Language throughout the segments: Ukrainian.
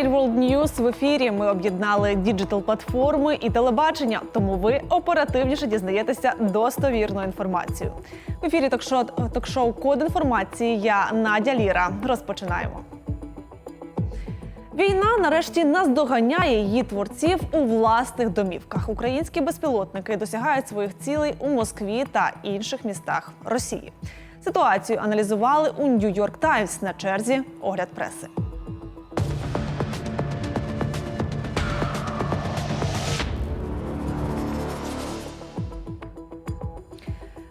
Ukraine World News в ефірі. Ми об'єднали діджитал платформи і телебачення, тому ви оперативніше дізнаєтеся достовірну інформацію. В ефірі ток-шоу, ток-шоу Код інформації. Я Надя Ліра. Розпочинаємо. Війна нарешті наздоганяє її творців у власних домівках. Українські безпілотники досягають своїх цілей у Москві та інших містах Росії. Ситуацію аналізували у Нью-Йорк Таймс на черзі огляд преси.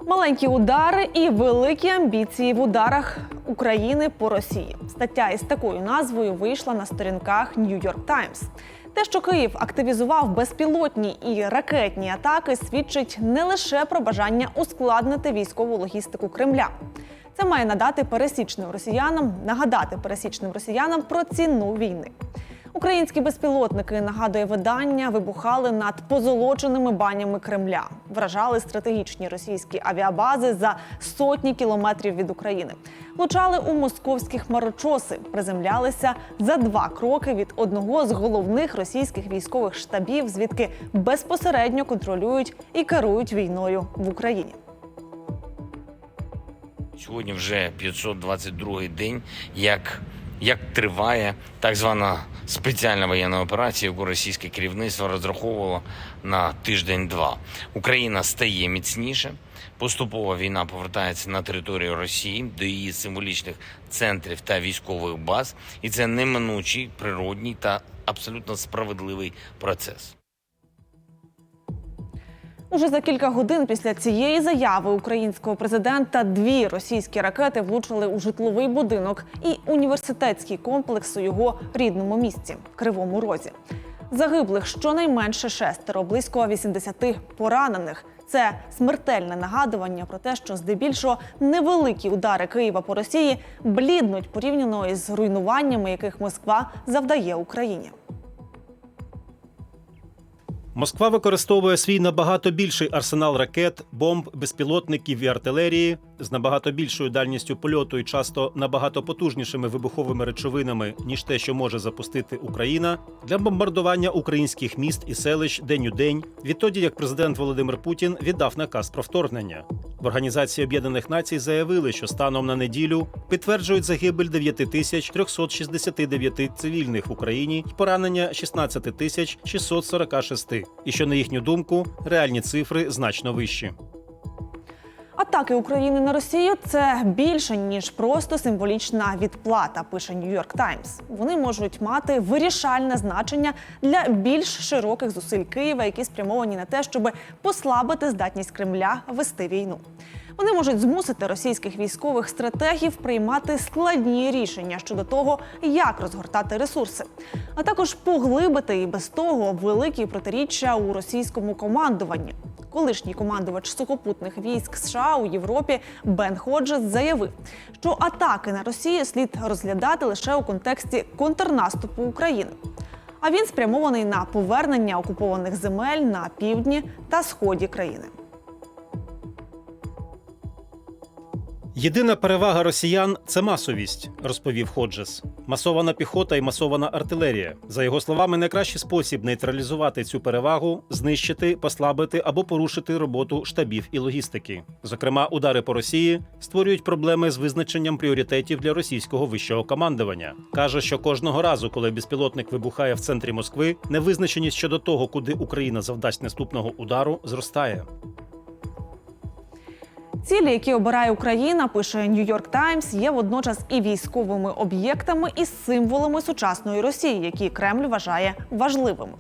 Маленькі удари і великі амбіції в ударах України по Росії. Стаття із такою назвою вийшла на сторінках New York Times. Те, що Київ активізував безпілотні і ракетні атаки, свідчить не лише про бажання ускладнити військову логістику Кремля. Це має надати пересічним росіянам, нагадати пересічним росіянам про ціну війни. Українські безпілотники нагадує видання, вибухали над позолоченими банями Кремля, вражали стратегічні російські авіабази за сотні кілометрів від України, влучали у московські хмарочоси, приземлялися за два кроки від одного з головних російських військових штабів, звідки безпосередньо контролюють і керують війною в Україні. Сьогодні вже 522 день, як, як триває так звана спеціальна воєнна операція, яку російське керівництво розраховувало на тиждень-два. Україна стає міцніше. Поступово війна повертається на територію Росії до її символічних центрів та військових баз, і це неминучий, природній та абсолютно справедливий процес. Уже за кілька годин після цієї заяви українського президента дві російські ракети влучили у житловий будинок і університетський комплекс у його рідному місті Кривому Розі. Загиблих щонайменше шестеро, близько 80 поранених. Це смертельне нагадування про те, що здебільшого невеликі удари Києва по Росії бліднуть порівняно із руйнуваннями, яких Москва завдає Україні. Москва використовує свій набагато більший арсенал ракет, бомб, безпілотників і артилерії з набагато більшою дальністю польоту і часто набагато потужнішими вибуховими речовинами, ніж те, що може запустити Україна, для бомбардування українських міст і селищ день у день, відтоді як президент Володимир Путін віддав наказ про вторгнення. В Організації Об'єднаних Націй заявили, що станом на неділю підтверджують загибель 9369 цивільних в Україні і поранення 16 тисяч 646. І що на їхню думку реальні цифри значно вищі. Атаки України на Росію це більше ніж просто символічна відплата. Пише Нью-Йорк Таймс. Вони можуть мати вирішальне значення для більш широких зусиль Києва, які спрямовані на те, щоб послабити здатність Кремля вести війну. Вони можуть змусити російських військових стратегів приймати складні рішення щодо того, як розгортати ресурси, а також поглибити і без того великі протиріччя у російському командуванні. Колишній командувач сухопутних військ США у Європі Бен Ходжес заявив, що атаки на Росію слід розглядати лише у контексті контрнаступу України. А він спрямований на повернення окупованих земель на півдні та сході країни. Єдина перевага росіян це масовість, розповів Ходжес. Масована піхота і масована артилерія. За його словами, найкращий спосіб нейтралізувати цю перевагу знищити, послабити або порушити роботу штабів і логістики. Зокрема, удари по Росії створюють проблеми з визначенням пріоритетів для російського вищого командування. каже, що кожного разу, коли безпілотник вибухає в центрі Москви, невизначеність щодо того, куди Україна завдасть наступного удару, зростає. Цілі, які обирає Україна, пише York Times, є водночас і військовими об'єктами, і символами сучасної Росії, які Кремль вважає важливими.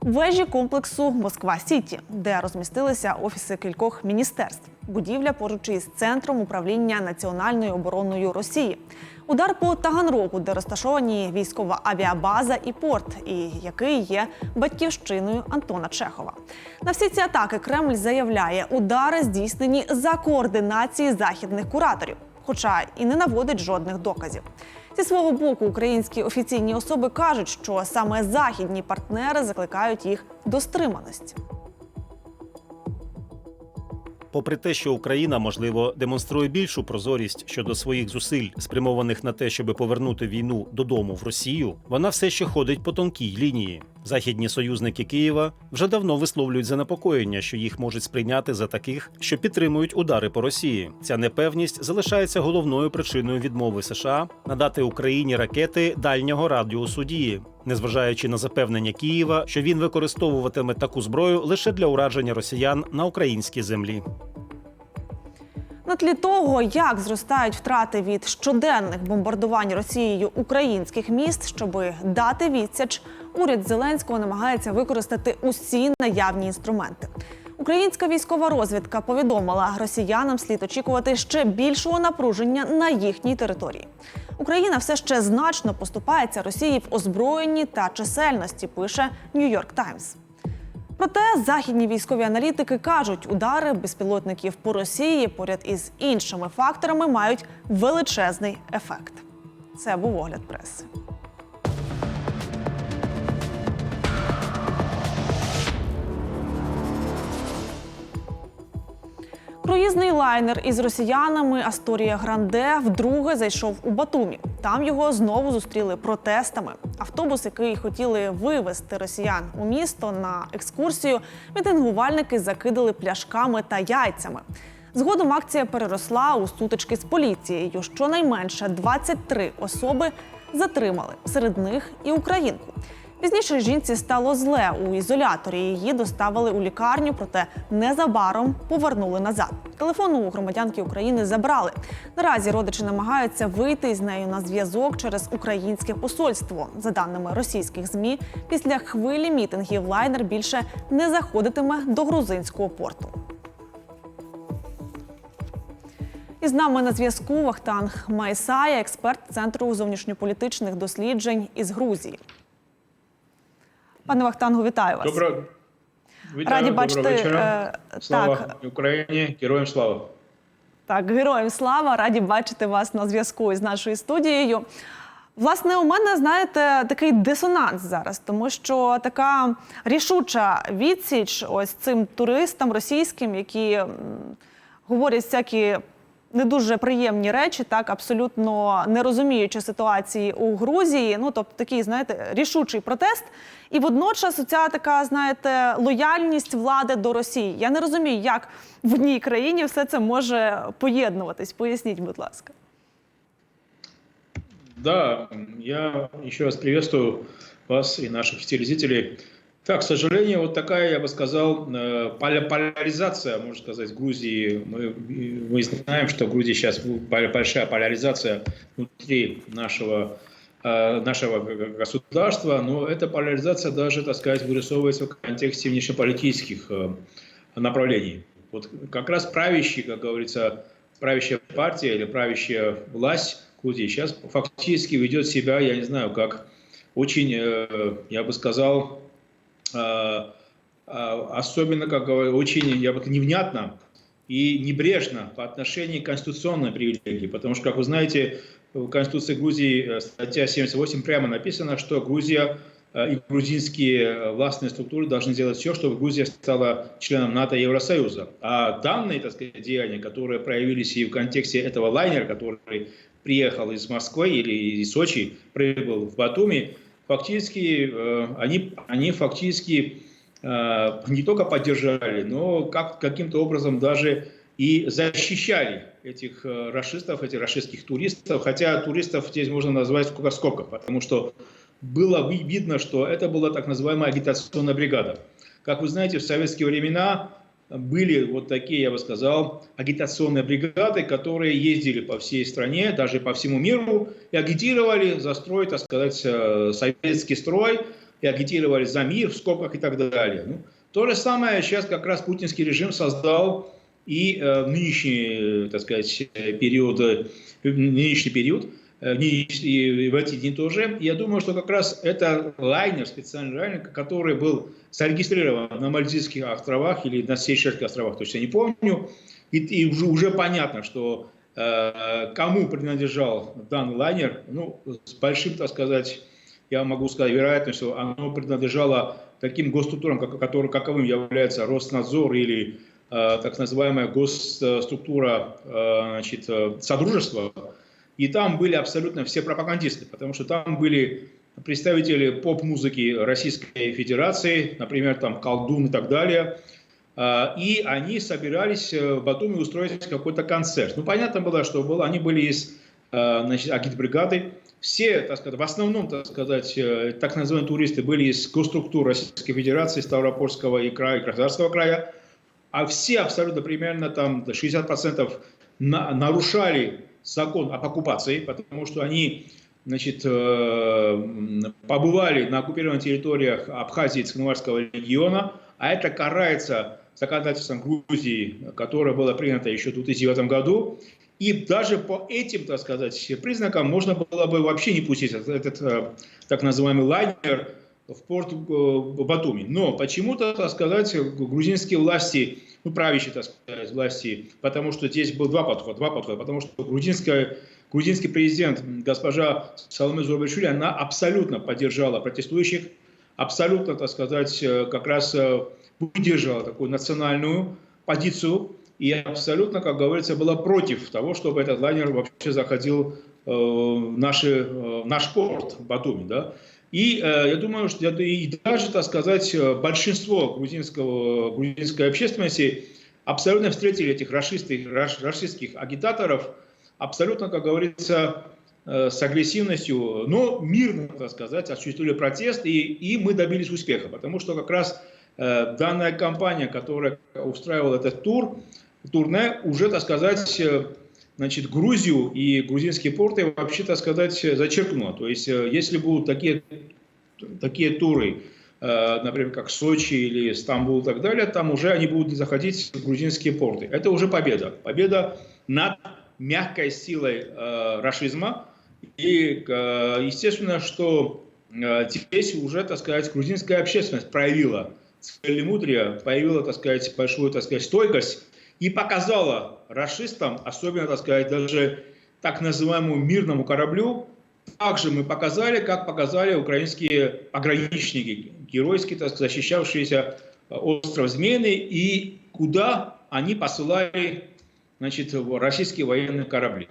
Вежі комплексу Москва Сіті, де розмістилися офіси кількох міністерств, будівля поруч із центром управління національною обороною Росії. Удар по Таганрогу, де розташовані військова авіабаза і порт, і який є батьківщиною Антона Чехова. На всі ці атаки Кремль заявляє, удари здійснені за координації західних кураторів, хоча і не наводить жодних доказів. Зі свого боку, українські офіційні особи кажуть, що саме західні партнери закликають їх до стриманості. Попри те, що Україна, можливо, демонструє більшу прозорість щодо своїх зусиль, спрямованих на те, щоб повернути війну додому в Росію, вона все ще ходить по тонкій лінії. Західні союзники Києва вже давно висловлюють занепокоєння, що їх можуть сприйняти за таких, що підтримують удари по Росії. Ця непевність залишається головною причиною відмови США надати Україні ракети дальнього радіусу дії, незважаючи на запевнення Києва, що він використовуватиме таку зброю лише для ураження росіян на українській землі. На тлі того, як зростають втрати від щоденних бомбардувань Росією українських міст, щоб дати відсіч, уряд Зеленського намагається використати усі наявні інструменти. Українська військова розвідка повідомила, росіянам слід очікувати ще більшого напруження на їхній території. Україна все ще значно поступається Росії в озброєнні та чисельності. Пише Нью-Йорк Таймс. Проте західні військові аналітики кажуть, удари безпілотників по Росії поряд із іншими факторами мають величезний ефект. Це був огляд преси. Круїзний лайнер із росіянами Асторія Гранде вдруге зайшов у Батумі. Там його знову зустріли протестами. Автобус, який хотіли вивезти росіян у місто на екскурсію, мітингувальники закидали пляшками та яйцями. Згодом акція переросла у сутички з поліцією. Щонайменше 23 особи затримали, серед них і українку. Пізніше жінці стало зле у ізоляторі. Її доставили у лікарню, проте незабаром повернули назад. Телефон у громадянки України забрали. Наразі родичі намагаються вийти з нею на зв'язок через українське посольство. За даними російських змі, після хвилі мітингів лайнер більше не заходитиме до грузинського порту. І з нами на зв'язку Вахтанг Майсая, експерт центру зовнішньополітичних досліджень із Грузії. Пане Вахтангу, вітаю вас. Добро... Вітаю, Раді доброго бачити, вечора. е, Слава так. Україні, героям слава. Так, героям слава, раді бачити вас на зв'язку із нашою студією. Власне, у мене, знаєте, такий дисонанс зараз, тому що така рішуча відсіч ось цим туристам російським, які говорять всякі не дуже приємні речі, так абсолютно не розуміючи ситуації у Грузії. Ну тобто такий, знаєте, рішучий протест. І водночас ця така, знаєте, лояльність влади до Росії. Я не розумію, як в одній країні все це може поєднуватись. Поясніть, будь ласка. Да, я еще раз приветствую вас и наших телезрителей. Так, к сожалению, вот такая, я бы сказал, э, поля- поляризация, можно сказать, Грузии. Мы, мы знаем, что в Грузии сейчас большая поляризация внутри нашего, э, нашего государства, но эта поляризация даже, так сказать, вырисовывается в контексте внешнеполитических э, направлений. Вот как раз правящий, как говорится, правящая партия или правящая власть в Грузии сейчас фактически ведет себя, я не знаю, как очень, я бы сказал, особенно, как говорю, очень, я бы невнятно и небрежно по отношению к конституционной привилегии. Потому что, как вы знаете, в Конституции Грузии э, статья 78 прямо написано, что Грузия э, и грузинские э, властные структуры должны сделать все, чтобы Грузия стала членом НАТО и Евросоюза. А данные, так сказать, деяния, которые проявились и в контексте этого лайнера, который приехал из Москвы или из Сочи, прибыл в Батуми, фактически э, они, они фактически э, не только поддержали, но как, каким-то образом даже и защищали этих э, расистов, этих расистских туристов, хотя туристов здесь можно назвать сколько скобках, потому что было ви- видно, что это была так называемая агитационная бригада. Как вы знаете, в советские времена были вот такие, я бы сказал, агитационные бригады, которые ездили по всей стране, даже по всему миру, и агитировали за строй, так сказать, э, советский строй, и агитировали за мир в скобках и так далее. Ну, то же самое сейчас как раз путинский режим создал и э, нынешний, э, так сказать, э, период, нынешний период, не- и в эти дни тоже. Я думаю, что как раз это лайнер, специальный лайнер, который был зарегистрирован на Мальдивских островах или на Сейшельских островах, точно не помню, и, и уже, уже понятно, что э, кому принадлежал данный лайнер, ну, с большим, так сказать, я могу сказать, вероятностью, оно принадлежало таким госструктурам, как, которые, каковым является Роснадзор или э, так называемая госструктура э, значит, э, Содружества, и там были абсолютно все пропагандисты, потому что там были представители поп-музыки Российской Федерации, например, там Колдун и так далее, А, и они собирались э, в Батуми устроить какой-то концерт. Ну, понятно было, что было, они были из э, значит, агитбригады, все, так сказать, в основном, так сказать, э, так называемые туристы были из госструктур Российской Федерации, Ставропольского и края, и Краснодарского края, а все абсолютно примерно там 60% на, нарушали закон об оккупации, потому что они значит, э, побывали на оккупированных территориях Абхазии и Цхинвальского региона, а это карается законодательством Грузии, которое было принято еще в 2009 году. И даже по этим, так сказать, признакам можно было бы вообще не пустить этот, этот, э, так называемый лайнер в порт э, Батуми. Но почему-то, так сказать, грузинские власти, ну, правящие, так сказать, власти, потому что здесь был два подхода, два подхода, потому что грузинская, грузинский президент, госпожа Саломе Зурбашвили, она абсолютно поддержала протестующих, абсолютно, так сказать, э, как раз э, выдержала такую национальную позицию и абсолютно, как говорится, была против того, чтобы этот лайнер вообще заходил в, наши, в наш порт Батуми, да. И э, я думаю, что и даже, так сказать, э, большинство грузинского, грузинской общественности абсолютно встретили этих расистских, раш- расистских агитаторов абсолютно, как говорится, э, с агрессивностью, но мирно, так сказать, осуществили протест, и, и мы добились успеха, потому что как раз э, данная компания, которая устраивала этот тур, турне, уже, так сказать, э, значит, Грузию и грузинские порты вообще, так сказать, зачеркнула. То есть, э, если будут такие, такие туры, э, например, как Сочи или Стамбул и так далее, там уже они будут заходить в грузинские порты. Это уже победа. Победа над мягкой силой э, рашизма. И, э, естественно, что э, здесь уже, так сказать, грузинская общественность проявила целемудрие, проявила, так сказать, большую, так сказать, стойкость и показала расистам, особенно, так сказать, даже так называемому мирному кораблю, также мы показали, как показали украинские пограничники, геройски так сказать, защищавшиеся э, остров Змеиный, и куда они посылали значит, российские военные корабли.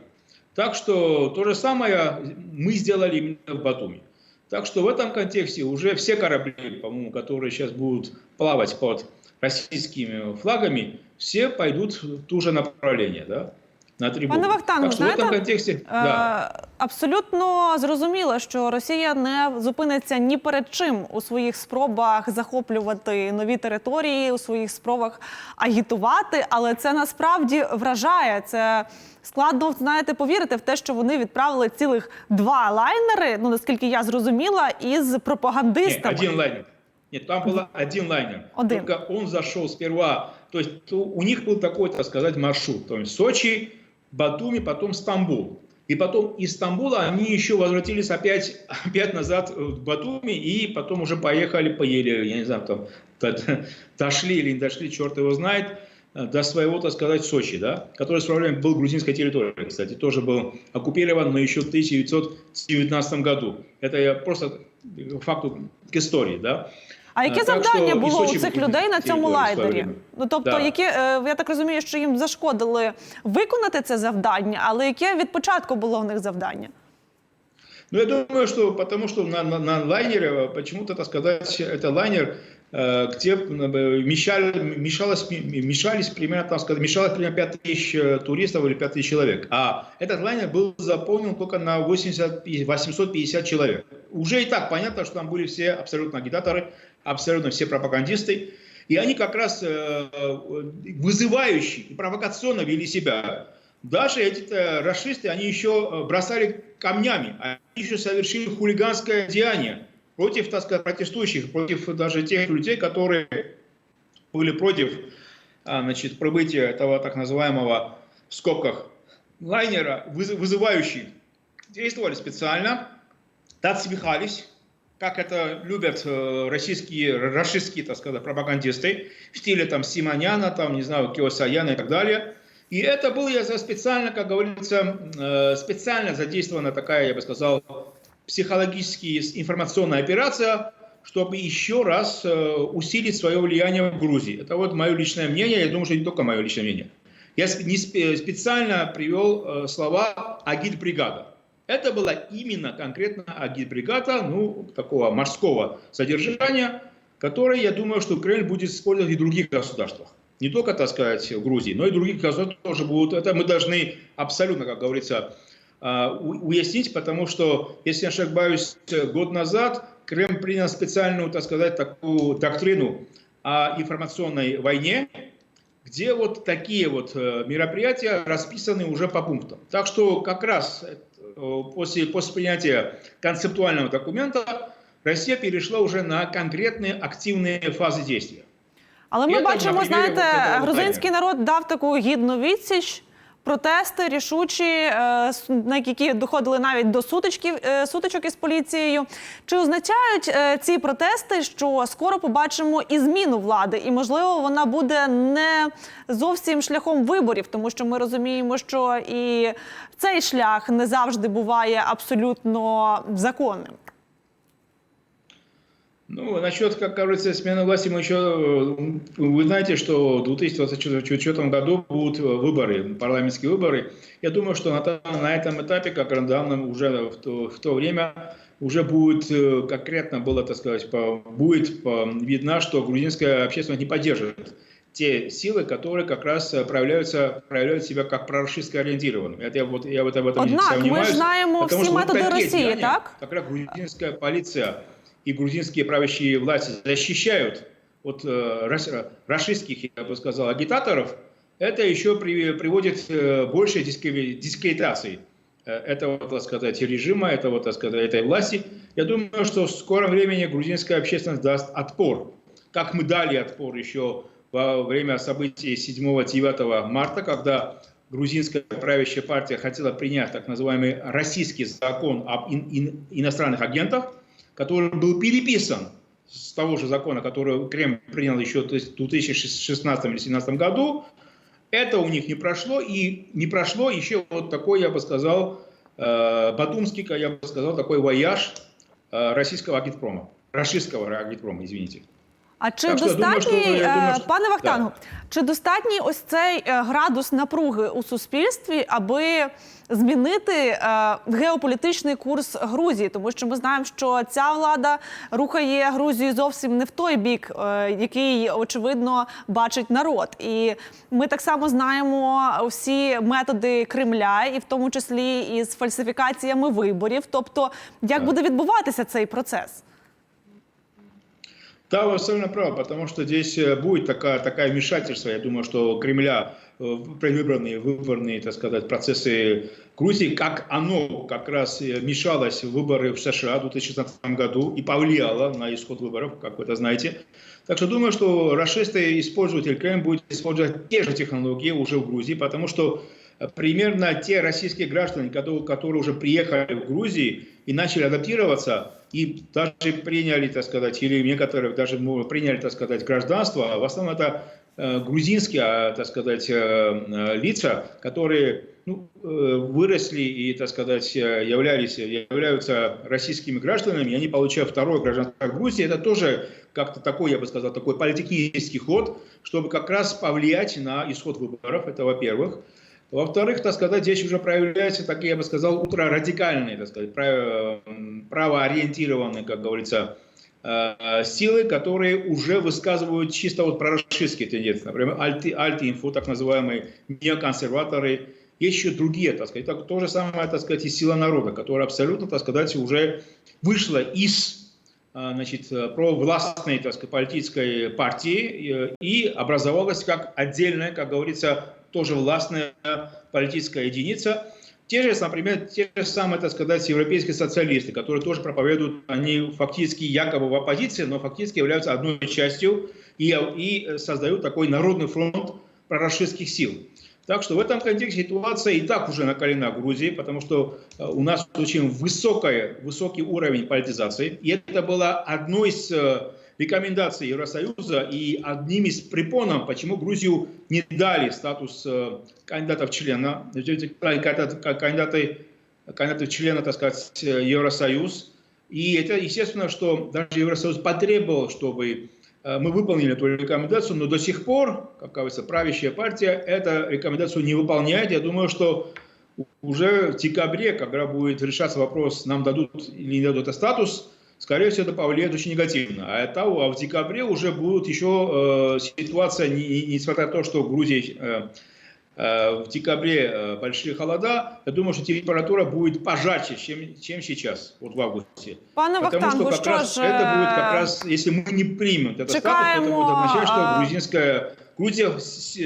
Так что то же самое мы сделали именно в Батуми. Так что в этом контексте уже все корабли, по-моему, которые сейчас будут плавать под российскими флагами, все пойдут в ту же направление, да, на трибуну. Пане Вахтанг, так что в знаєте, этом контексте, да. Е, Абсолютно зрозуміло, що Росія не зупиниться ні перед чим у своїх спробах захоплювати нові території, у своїх спробах агітувати, але це насправді вражає. Це складно знаєте повірити в те, що вони відправили цілих два лайнери. Ну наскільки я зрозуміла, із пропагандистами. один лайнер. Нет, там был один лайнер. Один. Только он зашел сперва. То есть у них был такой, так сказать, маршрут. То есть Сочи, Батуми, потом Стамбул. И потом из Стамбула они еще возвратились опять, опять назад в Батуми и потом уже поехали, поели, я не знаю, там дошли или не дошли, черт его знает, до своего, так сказать, Сочи, да, который в свое время был грузинской территорией, кстати, тоже был оккупирован, но еще в 1919 году. Это я просто к факту к истории, да. А яке Е, так завдання що і було у Сочі цих будуть людей на ці цьому історії лайнері? ставлені. Ну тобто, Да. які е, я так розумію, що їм зашкодили виконати це завдання, але яке від початку було в них завдання? Ну, я думаю, что потому что на, на, на лайнере, э, почему-то, так сказать, это лайнер, э, где э, мешали, мешалось, мешались примерно, так сказать, мешалось примерно 5 тысяч э, туристов или 5 тысяч человек. А этот лайнер был заполнен только на 80, 850 человек. Уже и так понятно, что там были все абсолютно агитаторы, абсолютно все пропагандисты. И они как раз э, э, вызывающе и провокационно вели себя. Даже эти э, расисты, они еще э, бросали камнями, они еще совершили хулиганское деяние против, так сказать, протестующих, против даже тех людей, которые были против а, значит, прибытия этого так называемого в скобках лайнера, выз- вызывающий. Действовали специально, отсмехались, как это любят э, российские, российские, так сказать, пропагандисты, в стиле там Симоняна, там, не знаю, Киосаяна и так далее. И это было специально, как говорится, э, специально задействована такая, я бы сказал, психологически информационная операция, чтобы еще раз э, усилить свое влияние в Грузии. Это вот мое личное мнение, я думаю, что не только мое личное мнение. Я не спе- специально привел э, слова агитбригада. Это была именно конкретно агитбригада, ну, такого морского содержания, который, я думаю, что Кремль будет использовать и в других государствах. Не только, так сказать, в Грузии, но и других государствах тоже будут. Это мы должны абсолютно, как говорится, уяснить, потому что, если я не ошибаюсь, год назад Кремль принял специальную, так сказать, такую доктрину о информационной войне, где вот такие вот э, мероприятия расписаны уже по пунктам. Так что как раз э, после, после принятия концептуального документа Россия перешла уже на конкретные активные фазы действия. Але ми Я там, бачимо, на примері знаєте, от цього грузинський народ дав таку гідну відсіч. Протести рішучі, е, на які доходили навіть до сутичків е, сутичок із поліцією. Чи означають е, ці протести, що скоро побачимо і зміну влади, і можливо вона буде не зовсім шляхом виборів, тому що ми розуміємо, що і цей шлях не завжди буває абсолютно законним. Ну, насчет, как говорится, смены власти мы еще... э, Вы знаете, что в 2024 году будут выборы, парламентские выборы. Я думаю, что на, та- на этом этапе, как на данном уже в то, в то время, уже будет э, конкретно было, так сказать, по- будет по- видно, что грузинская общественность не поддерживает те силы, которые как раз э, проявляются, проявляют себя как пророссийско ориентированными. Это я, вот, я вот об этом не Однак ми сомневаюсь. ж знаємо Потому всі что вот методи такие Росії, деяния, так? Как раз грузинская полиция и грузинские правящие власти защищают от э, рашистских, я бы сказал, агитаторов, это еще при- приводит э, большей дискре- дискредитации э, этого, так сказать, режима, этого, так сказать, этой власти. Я думаю, что в скором времени грузинская общественность даст отпор. Как мы дали отпор еще во время событий 7-9 марта, когда грузинская правящая партия хотела принять так называемый российский закон об ин- ин- иностранных агентах, который был переписан с того же закона, который Кремль принял еще в 2016 или 2017 году. Это у них не прошло, и не прошло еще вот такой, я бы сказал, э, Батумский, я бы сказал, такой вояж э, российского агитпрома, российского агитпрома, извините. А чи Так я думаю, що- думаю, е, що- пане Вахтангу, чи достатній ось цей е, градус напруги у суспільстві, аби змінити е, геополітичний курс Грузії? Тому що ми знаємо, що ця влада рухає Грузію зовсім не в той бік, який очевидно бачить народ. І ми так само знаємо всі методи Кремля, і в тому числі із фальсифікаціями виборів. Тобто, як Так. буде відбуватися цей процес? Да, вы абсолютно правы, потому что здесь э, будет такая, такая вмешательство, я думаю, что Кремля э, предвыборные, выборные, так сказать, процессы Грузии, как оно как раз мешалось в выборы в США в 2016 году и повлияло на исход выборов, как вы это знаете. Так что думаю, что расисты используют, или будет использовать те же технологии уже в Грузии, потому что примерно те российские граждане, которые, которые уже приехали в Грузию и начали адаптироваться, и даже приняли, так сказать, или некоторые даже ну, приняли, так сказать, гражданство, а в основном это э, грузинские, а, так сказать, э, э, лица, которые ну, выросли и, так сказать, являлись, являются российскими гражданами, и они получают второе гражданство Грузии, это тоже как-то такой, я бы сказал, такой политический ход, чтобы как раз повлиять на исход выборов, это во-первых. Во-вторых, так сказать, здесь уже проявляются такие, я бы сказал, ультрарадикальные, так сказать, право- м, правоориентированные, как говорится, э, силы, которые уже высказывают чисто вот прорашистские тенденции. Например, альти, альти-инфо, так называемые неоконсерваторы. Еще другие, так сказать. Так, то же самое, так сказать, и сила народа, которая абсолютно, так сказать, уже вышла из э, значит, э, провластной, так сказать, политической партии э, и образовалась как отдельная, как говорится, тоже властная политическая единица. Те же, например, те же самые, так сказать, европейские социалисты, которые тоже проповедуют, они фактически якобы в оппозиции, но фактически являются одной частью и, и создают такой народный фронт прорашистских сил. Так что в этом контексте ситуация и так уже накалена Грузии, потому что э, у нас очень высокая, высокий уровень политизации. И это было одной из э, рекомендаций Евросоюза и одним из препонов, почему Грузию не дали статус э, кандидата в члена, кандидаты, кандидаты, в члена, так сказать, Евросоюз. И это естественно, что даже Евросоюз потребовал, чтобы э, мы выполнили эту рекомендацию, но до сих пор, как говорится, правящая партия эту рекомендацию не выполняет. Я думаю, что уже в декабре, когда будет решаться вопрос, нам дадут или не дадут этот статус, скорее всего, это повлияет очень негативно. А, это, а в декабре уже будет еще э, ситуация, не, не- несмотря на то, что в Грузии э, э, в декабре э, большие холода, я думаю, что температура будет пожарче, чем, чем сейчас, вот в августе. Пане Потому Вахтангу, что как що раз ж это будет как раз, если мы не примем этот статус, Чекаємо, это будет означать, что а- грузинская Грузия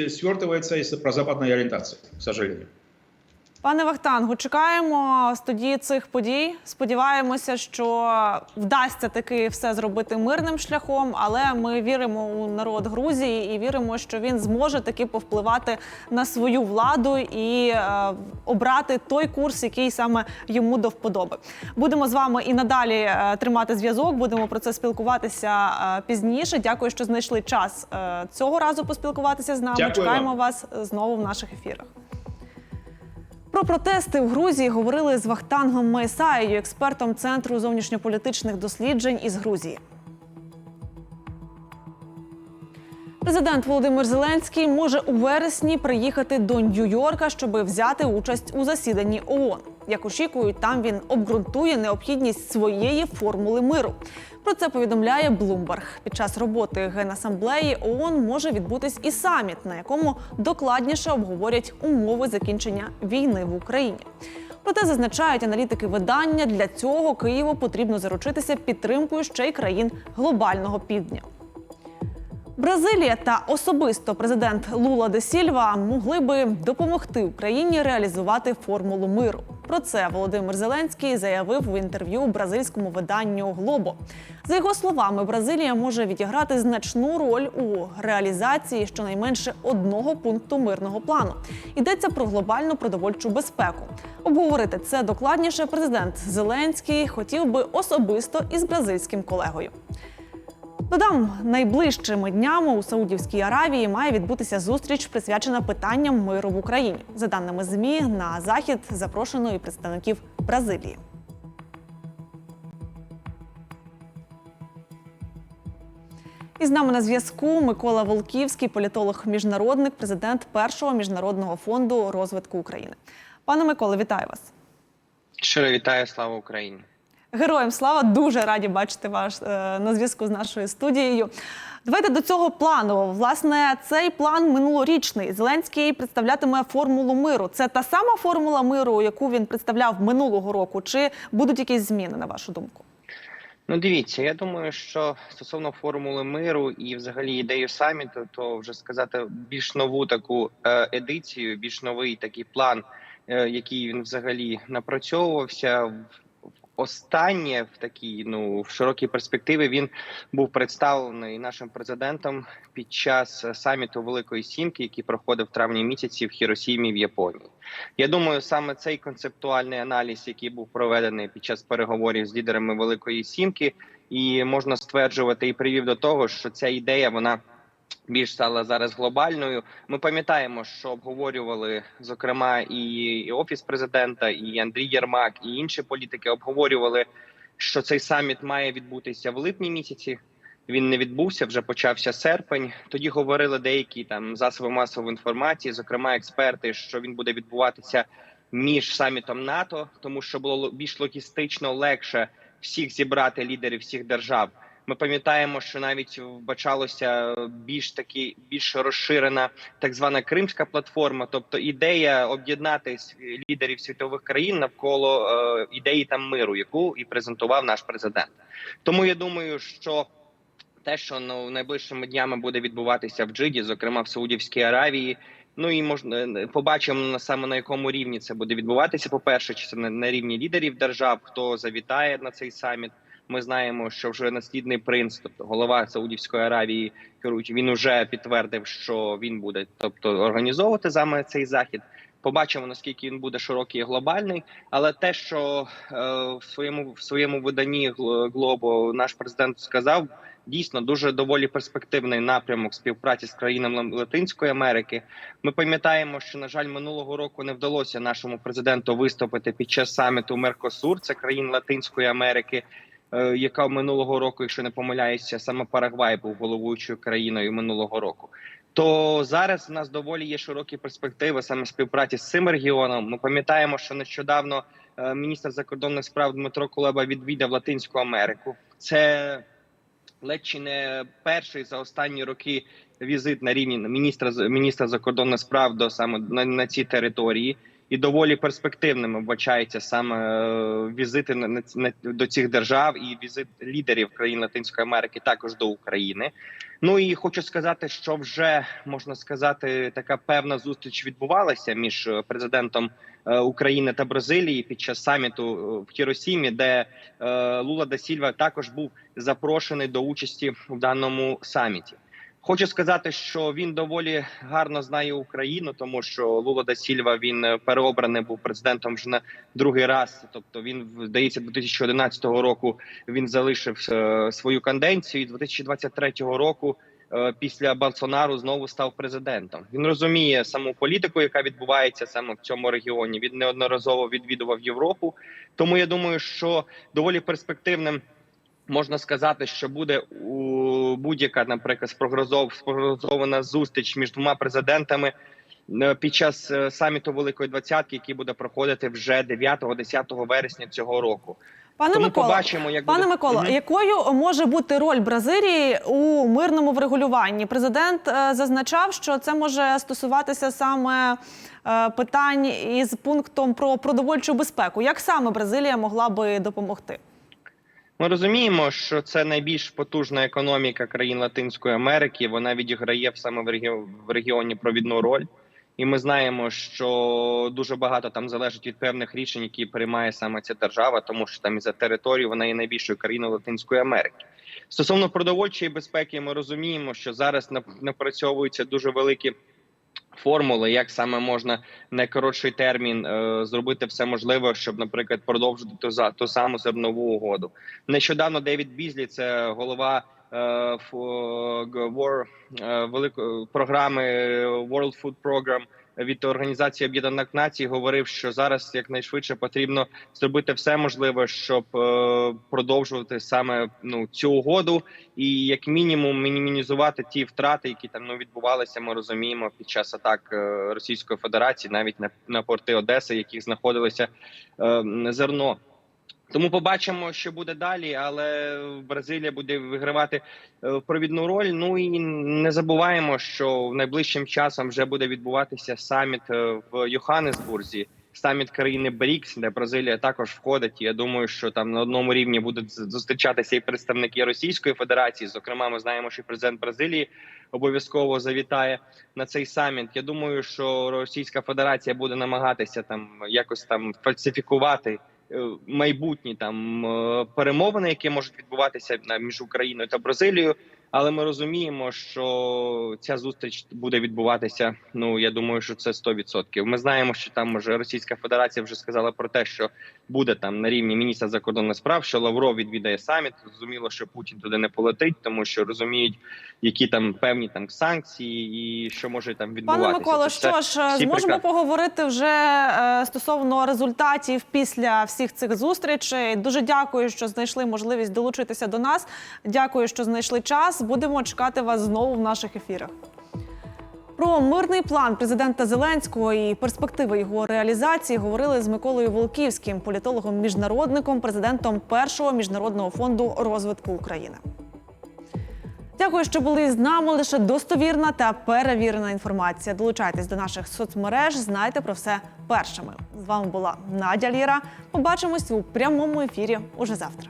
свертывается из прозападной ориентации, к сожалению. Пане Вахтангу, чекаємо тоді цих подій. Сподіваємося, що вдасться таки все зробити мирним шляхом, але ми віримо у народ Грузії і віримо, що він зможе таки повпливати на свою владу і е, обрати той курс, який саме йому до вподоби. Будемо з вами і надалі е, тримати зв'язок. Будемо про це спілкуватися е, пізніше. Дякую, що знайшли час е, цього разу поспілкуватися з нами. Дякую Чекаємо вас знову в наших ефірах. Про протести в Грузії говорили з Вахтангом Майсаєю, експертом Центру зовнішньополітичних досліджень із Грузії. Президент Володимир Зеленський може у вересні приїхати до Нью-Йорка, щоб взяти участь у засіданні ООН. Як очікують, там він обґрунтує необхідність своєї формули миру. Про це повідомляє Bloomberg. Під час роботи Генасамблеї ООН може відбутись і саміт, на якому докладніше обговорять умови закінчення війни в Україні. Проте зазначають аналітики видання, для цього Києву потрібно заручитися підтримкою ще й країн глобального півдня. Бразилія та особисто президент Лула де Сільва могли би допомогти Україні реалізувати формулу миру. Про це Володимир Зеленський заявив в інтерв'ю бразильському виданню Глобо. За його словами, Бразилія може відіграти значну роль у реалізації щонайменше одного пункту мирного плану. Йдеться про глобальну продовольчу безпеку. Обговорити це докладніше президент Зеленський хотів би особисто із бразильським колегою. Додам, найближчими днями у Саудівській Аравії має відбутися зустріч, присвячена питанням миру в Україні. За даними ЗМІ, на захід запрошено і представників Бразилії. І з нами на зв'язку Микола Волківський, політолог-міжнародник, президент першого міжнародного фонду розвитку України. Пане Миколе, вітаю вас. Щиро вітаю, слава Україні. Героям слава, дуже раді бачити вас е, на зв'язку з нашою студією. Давайте до цього плану. Власне, цей план минулорічний. Зеленський представлятиме формулу миру. Це та сама формула миру, яку він представляв минулого року, чи будуть якісь зміни на вашу думку? Ну, дивіться, я думаю, що стосовно формули миру і взагалі ідею саміту, то вже сказати більш нову таку е, едицію, більш новий такий план, е, який він взагалі напрацьовувався. Останнє в такій ну в широкій перспективі він був представлений нашим президентом під час е, саміту Великої Сімки, який проходив в травні місяці в Хіросімі в Японії. Я думаю, саме цей концептуальний аналіз, який був проведений під час переговорів з лідерами Великої Сімки, і можна стверджувати, і привів до того, що ця ідея вона більш стала зараз глобальною. Ми пам'ятаємо, що обговорювали зокрема і офіс президента, і Андрій Єрмак, і інші політики обговорювали, що цей саміт має відбутися в липні місяці. Він не відбувся, вже почався серпень. Тоді говорили деякі там засоби масової інформації, зокрема експерти, що він буде відбуватися між самітом НАТО, тому що було більш логістично легше всіх зібрати лідерів всіх держав. Ми пам'ятаємо, що навіть вбачалося більш таки більш розширена так звана Кримська платформа, тобто ідея об'єднати лідерів світових країн навколо е, ідеї там миру, яку і презентував наш президент. Тому я думаю, що те, що ну найближчими днями буде відбуватися в Джиді, зокрема в Саудівській Аравії. Ну і можна е, побачимо на саме на якому рівні це буде відбуватися. По перше, чи це на рівні лідерів держав, хто завітає на цей саміт. Ми знаємо, що вже наслідний принц, тобто голова Саудівської Аравії, керуючий, він вже підтвердив, що він буде, тобто організовувати саме цей захід. Побачимо наскільки він буде широкий і глобальний. Але те, що е, в своєму в своєму виданні Гл- Глобо наш президент сказав, дійсно дуже доволі перспективний напрямок співпраці з країнами Латинської Америки. Ми пам'ятаємо, що на жаль, минулого року не вдалося нашому президенту виступити під час саміту Меркосур, це країн Латинської Америки. Е, яка минулого року, якщо не помиляюся, саме Парагвай був головуючою країною минулого року. То зараз в нас доволі є широкі перспективи саме співпраці з цим регіоном. Ми пам'ятаємо, що нещодавно е, міністр закордонних справ Дмитро Кулеба відвідав Латинську Америку. Це ледь чи не перший за останні роки візит на рівні міністра міністра закордонних справ до саме на, на цій території. І доволі перспективними вбачаються саме е, візити на, на, до цих держав і візит лідерів країн Латинської Америки також до України. Ну і хочу сказати, що вже можна сказати, така певна зустріч відбувалася між е, президентом е, України та Бразилії під час саміту в Хіросімі, де Лула да Сільва також був запрошений до участі в даному саміті. Хочу сказати, що він доволі гарно знає Україну, тому що Лула да Сільва він е, переобраний був президентом вже на другий раз. Тобто він здається, 2011 року він залишив е, свою канденцію. І 2023 року, е, після Болсонару, знову став президентом. Він розуміє саму політику, яка відбувається саме в цьому регіоні. Він неодноразово відвідував Європу. Тому я думаю, що доволі перспективним можна сказати, що буде у будь-яка, наприклад, спрогнозов- спрогнозована зустріч між двома президентами е, під час е, саміту Великої Двадцятки, який буде проходити вже 9-10 вересня цього року. Пане Тому Микола, побачимо, як пане буде. Микола, Мгм. якою може бути роль Бразилії у мирному врегулюванні? Президент е, зазначав, що це може стосуватися саме е, питань із пунктом про продовольчу безпеку. Як саме Бразилія могла би допомогти? Ми розуміємо, що це найбільш потужна економіка країн Латинської Америки. Вона відіграє саме в регі- в регіоні провідну роль. І ми знаємо, що дуже багато там залежить від певних рішень, які приймає саме ця держава, тому що там і за територію вона є найбільшою країною Латинської Америки. Стосовно продовольчої безпеки, ми розуміємо, що зараз напрацьовуються дуже великі формули, як саме можна найкоротший термін е, зробити все можливе, щоб, наприклад, продовжити ту за ту саму зернову угоду. Нещодавно Девід Бізлі, це голова е, War, е, велико, програми World Food Program від Організації Об'єднаних Націй, говорив, що зараз якнайшвидше потрібно зробити все можливе, щоб е, продовжувати саме ну цю угоду, і як мінімум мінімізувати ті втрати, які там ну відбувалися. Ми розуміємо під час атак е, Російської Федерації, навіть на, на порти Одеси, яких знаходилося е, зерно. Тому побачимо, що буде далі, але Бразилія буде вигравати е, провідну роль. Ну і не забуваємо, що в найближчим часом вже буде відбуватися саміт е, в Йоханнесбурзі, саміт країни БРІКС, де Бразилія також входить. Я думаю, що там на одному рівні будуть зустрічатися і представники Російської Федерації. Зокрема, ми знаємо, що президент Бразилії обов'язково завітає на цей саміт. Я думаю, що Російська Федерація буде намагатися там якось там фальсифікувати майбутні там е, перемовини, які можуть відбуватися між Україною та Бразилією. Але ми розуміємо, що ця зустріч буде відбуватися. Ну я думаю, що це 100%. Ми знаємо, що там вже Російська Федерація вже сказала про те, що буде там на рівні міністра закордонних справ, що Лавров відвідає саміт. Зрозуміло, що Путін туди не полетить, тому що розуміють, які там певні там санкції і що може там відбуватися. Пане Миколо, Це що ж зможемо прекрасно. поговорити вже е, стосовно результатів після всіх цих зустрічей. Дуже дякую, що знайшли можливість долучитися до нас. Дякую, що знайшли час. Будемо чекати вас знову в наших ефірах. Про мирний план президента Зеленського і перспективи його реалізації говорили з Миколою Волківським, політологом-міжнародником, президентом першого міжнародного фонду розвитку України. Дякую, що були з нами. Лише достовірна та перевірена інформація. Долучайтесь до наших соцмереж, знайте про все першими. З вами була Надя Ліра. Побачимось у прямому ефірі уже завтра.